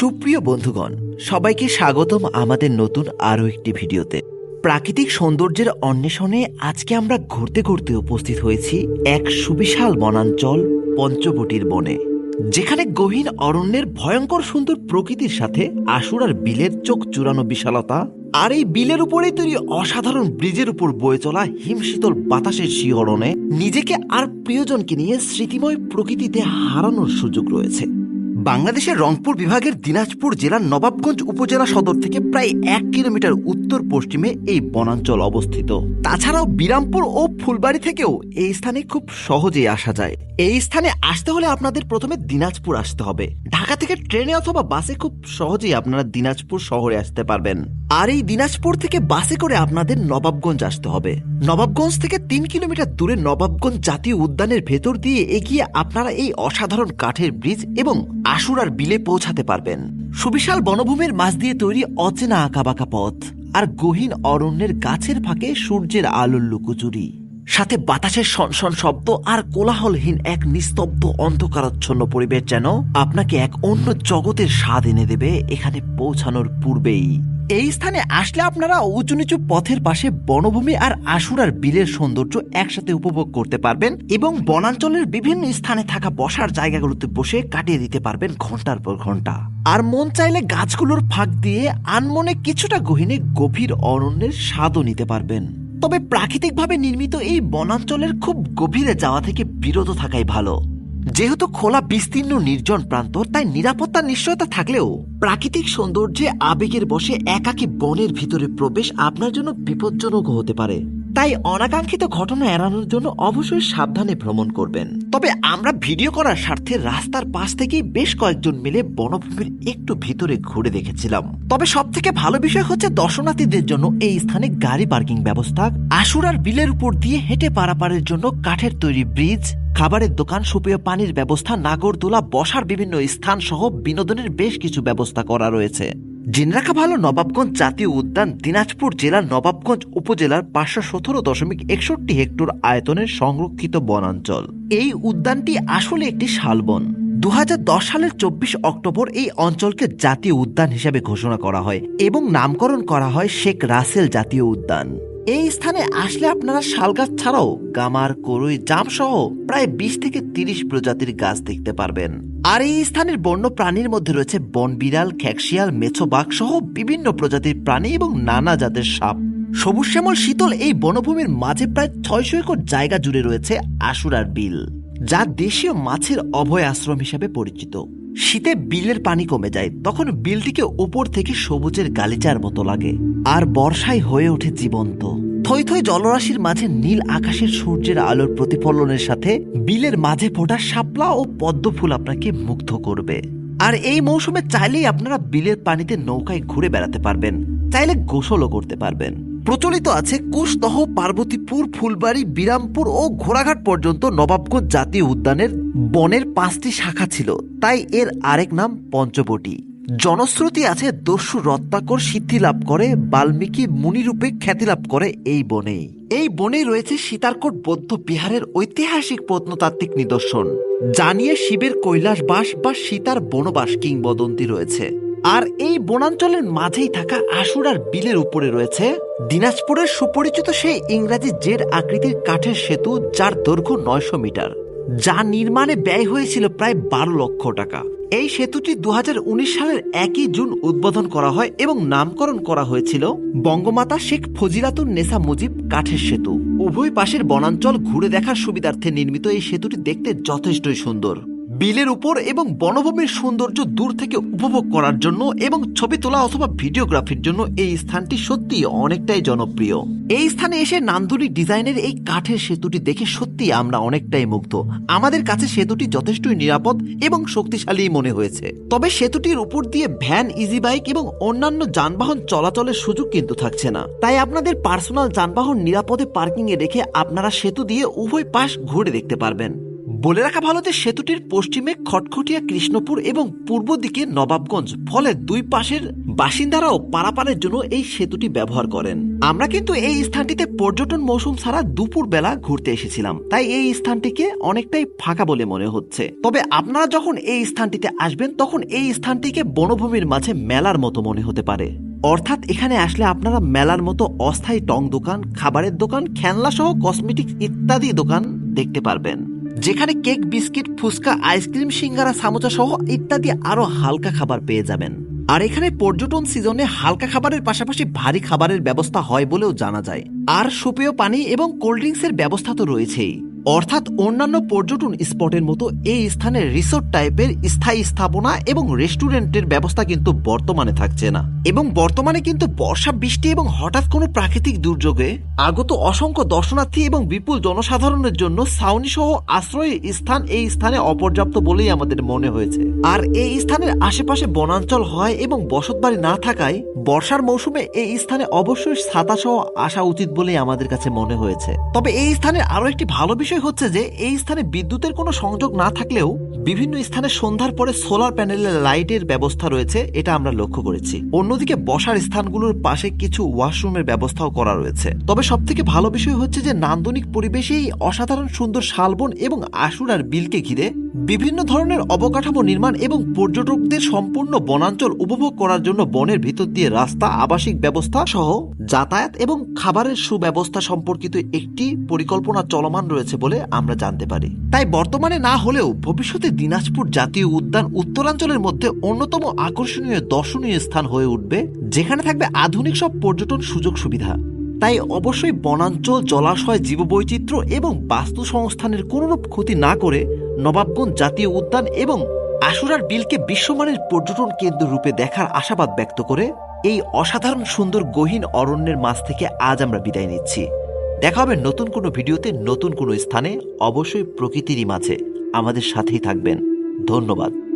সুপ্রিয় বন্ধুগণ, সবাইকে স্বাগতম আমাদের নতুন আরও একটি ভিডিওতে। প্রাকৃতিক সৌন্দর্যের অন্বেষণে আজকে আমরা ঘুরতে ঘুরতে উপস্থিত হয়েছি এক সুবিশাল বনাঞ্চল পঞ্চবটির বনে, যেখানে গহীন অরণ্যের ভয়ঙ্কর সুন্দর প্রকৃতির সাথে আশুরার বিলের চোখ চূড়ানো বিশালতা আর এই বিলের উপরেই তৈরি অসাধারণ ব্রিজের উপর বয়ে চলা হিমশীতল বাতাসের শিহরণে নিজেকে আর প্রিয়জনকে নিয়ে স্মৃতিময় প্রকৃতিতে হারানোর সুযোগ রয়েছে। বাংলাদেশের রংপুর বিভাগের দিনাজপুর জেলার নবাবগঞ্জ উপজেলা সদর থেকে প্রায় এক কিলোমিটার উত্তর পশ্চিমে এই বনাঞ্চল অবস্থিত। তাছাড়াও বিরামপুর ও ফুলবাড়ি থেকেও এই স্থানে খুব সহজেই আসা যায়। এই স্থানে আসতে হলে আপনাদের প্রথমে দিনাজপুর আসতে হবে। ঢাকা থেকে ট্রেনে অথবা বাসে খুব সহজেই আপনারা দিনাজপুর শহরে আসতে পারবেন। আর এই দিনাজপুর থেকে বাসে করে আপনাদের নবাবগঞ্জ আসতে হবে। নবাবগঞ্জ থেকে তিন কিলোমিটার দূরে নবাবগঞ্জ জাতীয় উদ্যানের ভেতর দিয়ে এগিয়ে আপনারা এই অসাধারণ কাঠের ব্রিজ এবং আশুরার বিলে পৌঁছাতে পারবেন। সুবিশাল বনভূমির মাঝ দিয়ে তৈরি অচেনা আঁকাবাঁকা পথ আর গহীন অরণ্যের গাছের ফাঁকে সূর্যের আলোর লুকোচুরি। সাথে বাতাসের সনসন শব্দ আর কোলাহলহীন এক নিস্তব্ধ অন্ধকারচ্ছন্ন পরিবেশ যেন আপনাকে এক অন্য জগতের স্বাদ এনে দেবে এখানে পৌঁছানোর পূর্বেই। এই স্থানে আসলে আপনারা উঁচু নিচু পথের পাশে বনভূমি আর আশুরার বিলের সৌন্দর্য একসাথে উপভোগ করতে পারবেন এবং বনাঞ্চলের বিভিন্ন স্থানে থাকা বসার জায়গাগুলোতে বসে কাটিয়ে দিতে পারবেন ঘণ্টার পর ঘণ্টা। আর মন চাইলে গাছগুলোর ফাঁক দিয়ে আনমনে কিছুটা গহিনে গভীর অরণ্যের স্বাদও নিতে পারবেন। তবে প্রাকৃতিকভাবে নির্মিত এই বনাঞ্চলের খুব গভীরে যাওয়া থেকে বিরত থাকাই ভালো। যেহেতু খোলা, বিস্তীর্ণ, নির্জন প্রান্ত, তাই নিরাপত্তা নিশ্চয়তা থাকলেও প্রাকৃতিক সৌন্দর্যে আবেগের বসে একাকী বনের ভিতরে প্রবেশ আপনার জন্য বিপজ্জনক হতে পারে। তাই অনাকাঙ্ক্ষিত ঘটনা এড়ানোর জন্য অবশ্যই সাবধানে ভ্রমণ করবেন। তবে আমরা ভিডিও করার স্বার্থে রাস্তার পাশ থেকেই বেশ কয়েকজন মিলে বনভূমির একটু ভিতরে ঘুরে দেখেছিলাম। তবে সব থেকে ভালো বিষয় হচ্ছে দর্শনার্থীদের জন্য এই স্থানে গাড়ি পার্কিং ব্যবস্থা, আশুরার বিলের উপর দিয়ে হেঁটে পারাপারের জন্য কাঠের তৈরি ব্রিজ, খাবারের দোকান, সুপেয় পানির ব্যবস্থা, নাগরদোলা, বসার বিভিন্ন স্থান সহ বিনোদনের বেশ কিছু ব্যবস্থা করা রয়েছে। জেনে রাখা ভালো নবাবগঞ্জ জাতীয় উদ্যান দিনাজপুর জেলার নবাবগঞ্জ উপজেলার পাঁচশো সতেরো দশমিক একষট্টি হেক্টর আয়তনের সংরক্ষিত বনাঞ্চল। এই উদ্যানটি আসলে একটি শালবন। দু হাজার দশ সালের চব্বিশ অক্টোবর এই অঞ্চলকে জাতীয় উদ্যান হিসেবে ঘোষণা করা হয় এবং নামকরণ করা হয় শেখ রাসেল জাতীয় উদ্যান। এই স্থানে আসলে আপনারা শালগাছ ছাড়াও গামার করই জাম সহ প্রায় বিশ থেকে তিরিশ প্রজাতির গাছ দেখতে পারবেন। আর এই স্থানের বন্য প্রাণীর মধ্যে রয়েছে বন বিড়াল খ্যাকশিয়াল, মেছো বাঘ সহ বিভিন্ন প্রজাতির প্রাণী এবং নানা জাতের সাপ। সবুজ শ্যামল শীতল এই বনভূমির মাঝে প্রায় ছয়শো একর জায়গা জুড়ে রয়েছে আশুরার বিল, যা দেশীয় মাছের অভয় আশ্রম হিসাবে পরিচিত। শীতে বিলের পানি কমে যায়, তখন বিলটিকে ওপর থেকে সবুজের গালিচার মতো লাগে। আর বর্ষায় হয়ে ওঠে জীবন্ত। থই থই জলরাশির মাঝে নীল আকাশের সূর্যের আলোর প্রতিফলনের সাথে বিলের মাঝে ফোটা শাপলা ও পদ্ম ফুল আপনাকে মুগ্ধ করবে। আর এই মৌসুমে চাইলেই আপনারা বিলের পানিতে নৌকায় ঘুরে বেড়াতে পারবেন। চাইলে গোসলও করতে পারবেন। প্রচলিত আছে কুশদহ, পার্বতীপুর, ফুলবাড়ি, বিরামপুর ও ঘোড়াঘাট পর্যন্ত নবাবগঞ্জ জাতীয় উদ্যানের বনের পাঁচটি শাখা ছিল। তাই এর আরেক নাম পঞ্চবটি। জনশ্রুতি আছে দস্যু রত্নাকর সিদ্ধি লাভ করে, বাল্মীকি মুনিরূপে খ্যাতি লাভ করে এই বনেই এই বনে রয়েছে সীতারকোট বৌদ্ধ বিহারের ঐতিহাসিক প্রত্নতাত্ত্বিক নিদর্শন। জানিয়ে শিবের কৈলাস বাস বা সীতার বনবাস কিংবদন্তি রয়েছে। আর এই বনাঞ্চলের মাঝেই থাকা আশুরার বিলের উপরে রয়েছে দিনাজপুরের সুপরিচিত সেই ইংরাজি জেড আকৃতির কাঠের সেতু যার দৈর্ঘ্য নয়শো মিটার, যা নির্মাণে ব্যয় হয়েছিল প্রায় বারো লক্ষ টাকা। এই সেতুটি দু হাজার উনিশ সালের একই জুন উদ্বোধন করা হয় এবং নামকরণ করা হয়েছিল বঙ্গমাতা শেখ ফজিলাতুন নেসা মুজিব কাঠের সেতু। উভয় পাশের বনাঞ্চল ঘুরে দেখার সুবিধার্থে নির্মিত এই সেতুটি দেখতে যথেষ্টই সুন্দর। বিলের উপর এবং বনভূমির সৌন্দর্য দূর থেকে উপভোগ করার জন্য এবং ছবি তোলা অথবা ভিডিওগ্রাফির জন্য এই স্থানটি সত্যি অনেকটাই জনপ্রিয়। এই স্থানে এসে নান্দনিক ডিজাইনের এই কাঠের সেতুটি দেখে সত্যি আমরা অনেকটাই মুগ্ধ। আমাদের কাছে সেতুটি যথেষ্টই নিরাপদ এবং শক্তিশালী মনে হয়েছে। তবে সেতুটির উপর দিয়ে ভ্যান ইজি বাইক এবং অন্যান্য যানবাহন চলাচলের সুযোগ কিন্তু থাকছে না। তাই আপনাদের পার্সোনাল যানবাহন নিরাপদে পার্কিং এ রেখে আপনারা সেতু দিয়ে উভয় পাশ ঘুরে দেখতে পারবেন। বলে রাখা ভালো যে সেতুটির পশ্চিমে খটখটিয়া কৃষ্ণপুর এবং পূর্ব দিকে নবাবগঞ্জ, ফলে দুই পাশের বাসিন্দারাও পারাপারের জন্য এই সেতুটি ব্যবহার করেন। আমরা কিন্তু এই স্থানটিতে পর্যটন মৌসুম ছাড়া দুপুর বেলা ঘুরতে এসেছিলাম। তাই এই স্থানটিকে অনেকটাই ফাঁকা বলে মনে হচ্ছে। তবে আপনারা যখন এই স্থানটিতে আসবেন, তখন এই স্থানটিকে বনভূমির মাঝে মেলার মতো মনে হতে পারে। অর্থাৎ এখানে আসলে আপনারা মেলার মতো অস্থায়ী টং দোকান, খাবারের দোকান খেলনা সহ কসমেটিক্স ইত্যাদি দোকান দেখতে পারবেন। যেখানে cake, biscuit, fuchka, ice cream, singara, samucha সহ ইত্যাদি আরও হালকা খাবার পেয়ে যাবেন। আর এখানে পর্যটন সিজনে হালকা খাবারের পাশাপাশি ভারী খাবারের ব্যবস্থা হয় বলেও জানা যায়। আর সুপেয় পানি এবং কোল্ড ড্রিঙ্কসের ব্যবস্থা তো রয়েছেই। অর্থাৎ অন্যান্য পর্যটন স্পটের মতো এই স্থানে রিসোর্ট টাইপের স্থায়ী স্থাপনা এবং রেস্টুরেন্টের ব্যবস্থা কিন্তু বর্তমানে থাকছে না। এবং বর্তমানে কিন্তু বর্ষা, বৃষ্টি এবং হঠাৎ কোনো প্রাকৃতিক দুর্যোগে আগত অসংখ্য দর্শনার্থী এবং বিপুল জনসাধারণের জন্য ছাউনি সহ আশ্রয়ের স্থান এই স্থানে অপর্যাপ্ত বলেই আমাদের মনে হয়েছে। আর এই স্থানের আশেপাশে বনাঞ্চল হয় এবং বসতবাড়ি না থাকায় বর্ষার মৌসুমে এই স্থানে অবশ্যই ছাতা সহ আসা উচিত বলেই আমাদের কাছে মনে হয়েছে। তবে এই স্থানের আরও একটি ভালো বিষয় হচ্ছে যে, এই স্থানে বিদ্যুতের কোনো সংযোগ না থাকলেও বিভিন্ন স্থানে সন্ধ্যার পরে সোলার প্যানেলের লাইটের ব্যবস্থা রয়েছে, এটা আমরা লক্ষ্য করেছি। অন্যদিকে বসার স্থানগুলোর পাশে কিছু ওয়াশরুমের ব্যবস্থাও করা রয়েছে। তবে সব থেকে ভালো বিষয় হচ্ছে যে, নান্দনিক পরিবেশে এই অসাধারণ সুন্দর শালবন এবং আশুরার বিলকে ঘিরে বিভিন্ন ধরনের অবকাঠামো নির্মাণ এবং পর্যটকদের সম্পূর্ণ বনাঞ্চল উপভোগ করার জন্য বনের ভিতর দিয়ে রাস্তা, আবাসিক ব্যবস্থা সহ যাতায়াত এবং খাবারের সুব্যবস্থা সম্পর্কিত একটি পরিকল্পনা চলমান রয়েছে বলে আমরা জানতে পারি। তাই বর্তমানে না হলেও ভবিষ্যতে দিনাজপুর জাতীয় উদ্যান উত্তরাঞ্চলের মধ্যে অন্যতম আকর্ষণীয় দর্শনীয় স্থান হয়ে উঠবে, যেখানে থাকবে আধুনিক সব পর্যটন সুযোগ সুবিধা। তাই অবশ্যই বনাঞ্চল, জলাশয়, জীববৈচিত্র্য এবং বাস্তু সংস্থানের কোনোরূপ ক্ষতি না করে নবাবগঞ্জ জাতীয় উদ্যান এবং আশুরার বিলকে বিশ্বমানের পর্যটন কেন্দ্র রূপে দেখার আশাবাদ ব্যক্ত করে, এই অসাধারণ সুন্দর গহীন অরণ্যের মাঝ থেকে আজ আমরা বিদায় নিচ্ছি। দেখা হবে নতুন কোনো ভিডিওতে নতুন কোনো স্থানে, অবশ্যই প্রকৃতিরই মাঝে। আমাদের সাথেই থাকবেন। ধন্যবাদ।